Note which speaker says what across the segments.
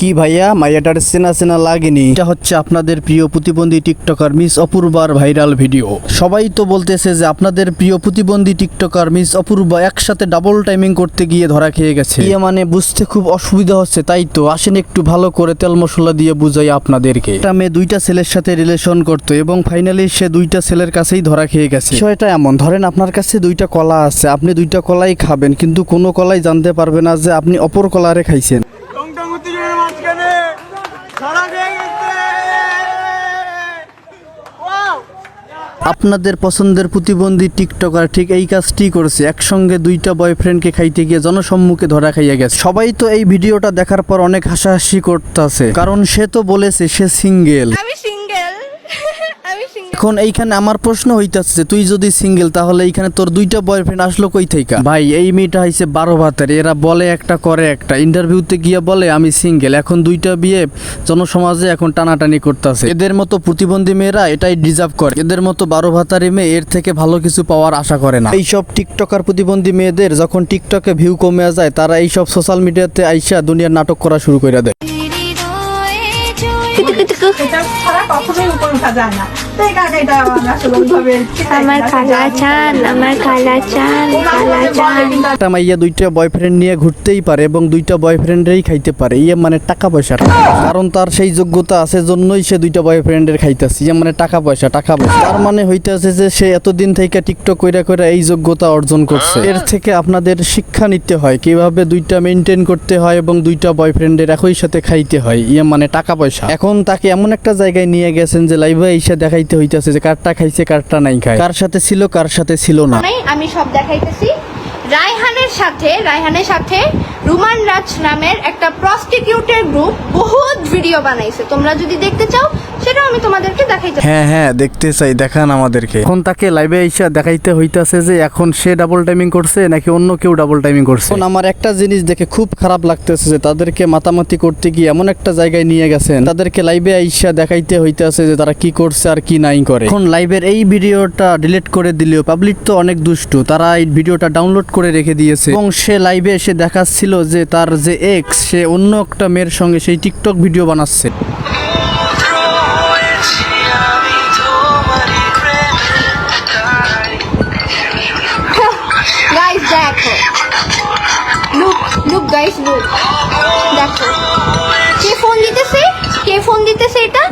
Speaker 1: কি ভাইয়া মাইয়াটার চেনা চেনা লাগেনি। এটা হচ্ছে আপনাদের প্রিয় প্রতিবন্ধী টিকটকার মিস অপূর্বার ভাইরাল ভিডিও। সবাই তো বলতেছে যে আপনাদের প্রিয় প্রতিবন্ধী টিকটকার মিস অপূর্বা একসাথে ডাবল টাইমিং করতে গিয়ে ধরা খেয়ে গেছে। ইয়ে মানে বুঝতে খুব অসুবিধা হচ্ছে তাই তো। আসেন একটু ভালো করে তেল মশলা দিয়ে বুঝাই আপনাদেরকে। একটা মেয়ে দুইটা ছেলের সাথে রিলেশন করতো এবং ফাইনালি সে দুইটা ছেলের কাছেই ধরা খেয়ে গেছে। বিষয়টা এমন ধরেন আপনার কাছে দুইটা কলা আছে আপনি দুইটা কলাই খাবেন কিন্তু কোনো কলাই জানতে পারবে না যে আপনি অপর কলারে খাইছেন। আপনাদের পছন্দের প্রতিবন্ধী টিকটকার ঠিক এই কাজটি করেছে। একসঙ্গে দুইটা বয়ফ্রেন্ডকে খাইতে গিয়ে জনসম্মুখে ধরা খাইয়া গেছে। সবাই তো এই ভিডিওটা দেখার পর অনেক হাসাহাসি করতেছে। কারণ সে তো বলেছে সে সিঙ্গেল
Speaker 2: আমি সিঙ্গেল আমি সিঙ্গেল
Speaker 1: এখন এইখানে আমার প্রশ্ন হইতাছে যে তুই যদি সিঙ্গেল তাহলে এইখানে তোর দুইটা বয়ফ্রেন্ড আসলো কই থেকে? ভাই এই মেয়েটা হইছে বারো ভাতের এরা বলে একটা করে একটা। ইন্টারভিউতে গিয়ে বলে আমি সিঙ্গেল এখন দুইটা বিয়ে জনসমাজে এখন টানাটানি করতেছে। এদের মতো প্রতিবন্ধী মেয়েরা এটাই ডিজার্ভ করে। এদের মতো বারো ভাতারি মেয়ে এর থেকে ভালো কিছু পাওয়ার আশা করে না। এইসব টিকটকার প্রতিবন্ধী মেয়েদের যখন টিকটকে ভিউ কমে যায় তারা এইসব সোশ্যাল মিডিয়াতে আইসা দুনিয়ার নাটক করা শুরু করে দেয়।
Speaker 3: এটা ছাড়া কখনোই উপর উঠা যায় না। তো এই কাকা এটা আসলে ওইভাবে
Speaker 2: আমার খালা চান আমার খালা চান খালা চান।
Speaker 1: একটা মাইয়া দুইটা বয়ফ্রেন্ড নিয়ে ঘুরতেই পারে এবং দুইটা বয়ফ্রেন্ডেরই খাইতে পারে। ইয়ে মানে টাকা পয়সা। কারণ তার সেই যোগ্যতা আছে জন্যই সে দুইটা বয়ফ্রেন্ডের খাইতেছে। ইয়ে মানে টাকা পয়সা টাকা পয়সা। তার মানে হইতেছে যে সে এতদিন থেকে টিকটক কইরা কইরা এই যোগ্যতা অর্জন করছে। এর থেকে আপনাদের শিক্ষা নিতে হয় কীভাবে দুইটা মেনটেন করতে হয় এবং দুইটা বয়ফ্রেন্ডের একই সাথে খাইতে হয়। ইয়ে মানে টাকা পয়সা। এখন তাকে এমন একটা জায়গায় নিয়ে গেছেন যে লাইভে এসে দেখাইতে হইতাছে যে কারটা খাইছে কারটা নাই খায়। কার সাথে ছিল কার সাথে ছিল না।
Speaker 2: নাই, আমি সব দেখাইতেছি। রায়হানের সাথে রায়হানের সাথে রুমান রাজ নামের একটা প্রস্টিটিউটের গ্রুপ বহুত ভিডিও বানাইছে। তোমরা যদি দেখতে চাও সেটাও আমি দেখাইতে
Speaker 1: হ্যাঁ হ্যাঁ দেখতে চাই দেখান আমাদেরকে। এখন তাকে লাইভে এসে দেখাইতে হইতাছে যে এখন সে ডাবল টাইমিং করছে নাকি অন্য কেউ ডাবল টাইমিং করছে। এখন আমার একটা জিনিস দেখে খুব খারাপ লাগতেছে যে তাদেরকে মাতামাতি করতে গিয়ে এমন একটা জায়গায় নিয়ে গেছেন। তাদেরকে লাইভে আইসা দেখাইতে হইতাছে যে তারা কি করছে আর কি নাই করে। এখন লাইভের এই ভিডিওটা ডিলিট করে দিলেও পাবলিক তো অনেক দুষ্টু। তারা এই ভিডিওটা ডাউনলোড করে রেখে দিয়েছে। এবং সে লাইভে এসে দেখাচ্ছিল যে তার যে এক্স সে অন্য একটা মেয়ের সঙ্গে সেই টিকটক ভিডিও বানাচ্ছে।
Speaker 2: গাইস লুক দেখো। কে ফোন দিতেছে? কে ফোন দিতেছে এটা?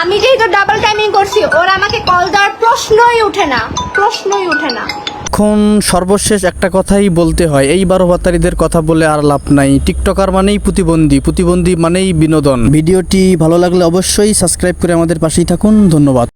Speaker 2: আমি যেহেতু ডাবল টাইমিং করছি, ওর আমাকে কল দেওয়ার প্রশ্নই ওঠে না। প্রশ্নই ওঠে না।
Speaker 1: এখন সর্বশেষ একটা কথাই বলতে হয়, এই বারো ভাতারিদের কথা বলে আর লাভ নাই। টিকটকার মানেই প্রতিবন্ধী প্রতিবন্ধী মানেই বিনোদন। ভিডিওটি ভালো লাগলে অবশ্যই সাবস্ক্রাইব করে আমাদের পাশেই থাকুন, ধন্যবাদ।